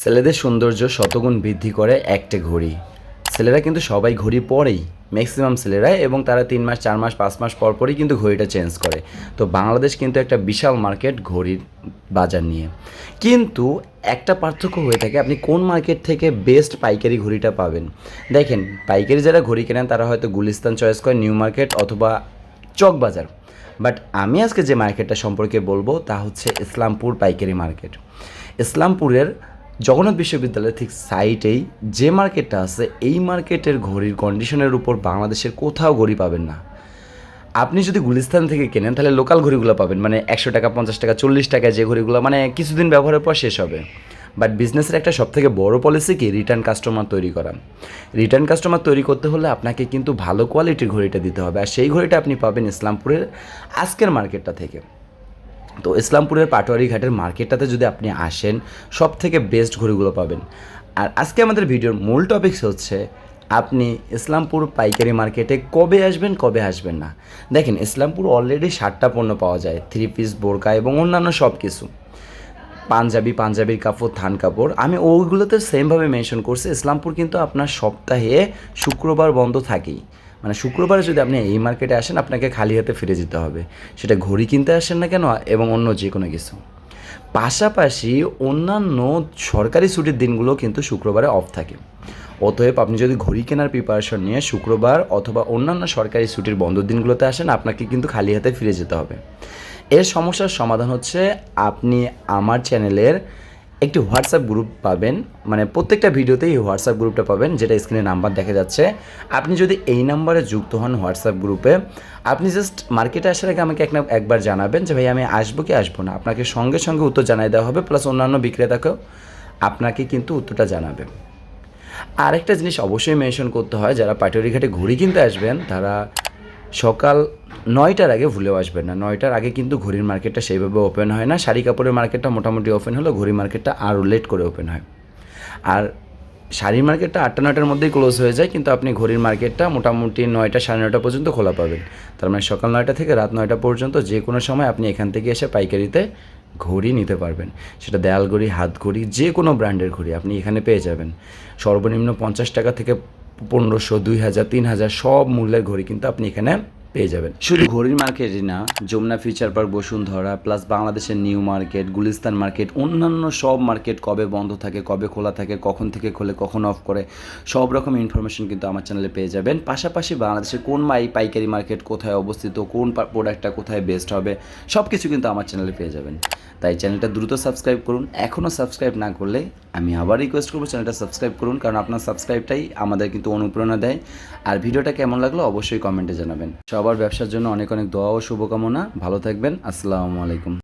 ছেলেদের সৌন্দর্য শতগুণ বৃদ্ধি করে একটা ঘড়ি। ছেলেরা কিন্তু সবাই ঘড়ি পরেই ম্যাক্সিমাম ছেলেরা এবং তারা তিন মাস, চার মাস, পাঁচ মাস পর পরই কিন্তু ঘড়িটা চেঞ্জ করে। তো বাংলাদেশ কিন্তু একটা বিশাল মার্কেট ঘড়ির বাজার নিয়ে। কিন্তু একটা পার্থক্য হয়ে থাকে, আপনি কোন মার্কেট থেকে বেস্ট পাইকারি ঘড়িটা পাবেন? দেখেন, পাইকারি যারা ঘড়ি কেনেন, তারা হয়তো গুলিস্তান চয়েস করে নিউ মার্কেট অথবা চকবাজার বাট আমি আজকে যে মার্কেটটা সম্পর্কে বলব, তা হচ্ছে ইসলামপুর পাইকারি মার্কেট ইসলামপুরের জগন্নাথ বিশ্ববিদ্যালয়ের ঠিক সাইটেই যে মার্কেটটা আছে, এই মার্কেটের ঘড়ির কন্ডিশনের উপর বাংলাদেশের কোথাও ঘড়ি পাবেন না। আপনি যদি গুলিস্তান থেকে কেনেন, তাহলে লোকাল ঘড়িগুলো পাবেন। মানে একশো টাকা, পঞ্চাশ টাকা, চল্লিশ টাকা যে ঘড়িগুলো মানে কিছুদিন ব্যবহারের পর শেষ হবে। বাট বিজনেসের একটা সবথেকে বড় পলিসি কি? রিটার্ন কাস্টমার তৈরি করা। রিটার্ন কাস্টমার তৈরি করতে হলে আপনাকে কিন্তু ভালো কোয়ালিটির ঘড়িটা দিতে হবে। আর সেই ঘড়িটা আপনি পাবেন ইসলামপুরের আজকের মার্কেটটা থেকে। তো ইসলামপুরের পাটোয়ারি ঘাটের মার্কেটটাতে যদি আপনি আসেন সব থেকে বেস্ট ঘড়িগুলো পাবেন। আর আজকে আমাদের ভিডিওর মূল টপিকস হচ্ছে, আপনি ইসলামপুর পাইকারি মার্কেটে কবে আসবেন কবে আসবেন না? দেখেন, ইসলামপুর অলরেডি ষাটটা পণ্য পাওয়া যায় থ্রি পিস বোরকা এবং অন্যান্য সব কিছু পাঞ্জাবি, পাঞ্জাবির কাপড়, থান কাপড়। আমি ওইগুলোতে সেমভাবে মেনশন করছি, ইসলামপুর কিন্তু আপনার সপ্তাহে শুক্রবার বন্ধ থাকেই। মানে শুক্রবারে যদি আপনি এই মার্কেটে আসেন, আপনাকে খালি হাতে ফিরে যেতে হবে। সেটা ঘড়ি কিনতে আসেন না কেন, এবং অন্য যে কোনো কিছু। পাশাপাশি অন্যান্য সরকারি ছুটির দিনগুলো কিন্তু শুক্রবারে অফ থাকে। অতএব আপনি যদি ঘড়ি কেনার প্রিপারেশন নিয়ে শুক্রবার অথবা অন্যান্য সরকারি ছুটির বন্ধ দিনগুলোতে আসেন, আপনাকে কিন্তু খালি হাতে ফিরে যেতে হবে। এর সমস্যার সমাধান হচ্ছে, আপনি আমার চ্যানেলের একটি হোয়াটসঅ্যাপ গ্রুপ পাবেন। মানে প্রত্যেকটা ভিডিওতেই এই হোয়াটসঅ্যাপ গ্রুপটা পাবেন, যেটা স্ক্রিনে নাম্বার দেখা যাচ্ছে। আপনি যদি এই নাম্বারে যুক্ত হন হোয়াটসঅ্যাপ গ্রুপে আপনি জাস্ট মার্কেটে আসার আগে আমাকে এক একবার জানাবেন যে, ভাই, আমি আসব কি আসব না? আপনাকে সঙ্গে সঙ্গে উত্তর জানাই দেওয়া হবে প্লাস অন্যান্য বিক্রেতাকেও আপনাকে কিন্তু উত্তরটা জানাবে আরেকটা জিনিস অবশ্যই মেনশন করতে হয়, যারা পাটুরি ঘাটে ঘুড়ি কিনতে আসবেন, তারা সকাল নয়টার আগে ভুলেও আসবেন না। নয়টার আগে কিন্তু ঘড়ির মার্কেটটা সেইভাবে ওপেন হয় না। শাড়ি কাপড়ের মার্কেটটা মোটামুটি ওপেন হলো ঘড়ি মার্কেটটা আরও লেট করে ওপেন হয়। আর শাড়ির মার্কেটটা আটটা নয়টার মধ্যেই ক্লোজ হয়ে যায়, কিন্তু আপনি ঘড়ির মার্কেটটা মোটামুটি নয়টা সাড়ে নয়টা পর্যন্ত খোলা পাবেন। তার মানে সকাল নয়টা থেকে রাত নয়টা পর্যন্ত যে কোনো সময় আপনি এখান থেকে এসে পাইকারিতে ঘড়ি নিতে পারবেন। সেটা দেয়াল ঘড়ি হাত ঘড়ি যে কোনো ব্র্যান্ডের ঘড়ি আপনি এখানে পেয়ে যাবেন। সর্বনিম্ন পঞ্চাশ টাকা থেকে পনেরোশো, দুই হাজার, তিন হাজার সব মূল্যের ঘড়ি কিন্তু আপনি এখানে পেয়ে যাবেন। শুধু ঘড়ির মার্কেটই না, Jamuna Future Park Bashundhara plus বাংলাদেশের নিউ মার্কেট গুলিস্তান মার্কেট অন্যান্য সব মার্কেট কবে বন্ধ থাকে, কবে খোলা থাকে, কখন থেকে খোলে, কখন অফ করে, সব রকম ইনফরমেশন কিন্তু আমার চ্যানেলে পেয়ে যাবেন। পাশাপাশি বাংলাদেশের কোন মাই পাইকারি মার্কেট কোথায় অবস্থিত, কোন প্রোডাক্টটা কোথায় বেস্ট হবে সব কিছু কিন্তু আমার চ্যানেলে পেয়ে যাবেন। তাই চ্যানেলটা দ্রুত সাবস্ক্রাইব করুন। এখনও সাবস্ক্রাইব না করলে আমি আবার রিকোয়েস্ট করব চ্যানেলটা সাবস্ক্রাইব করুন, কারণ আপনার সাবস্ক্রাইবটাই আমাদের কিন্তু অনুপ্রেরণা দেয়। আর ভিডিওটা কেমন লাগল অবশ্যই কমেন্টে জানাবেন। সবার ব্যবসার জন্য অনেক অনেক দোয়া ও শুভকামনা। ভালো থাকবেন। আসসালামু আলাইকুম।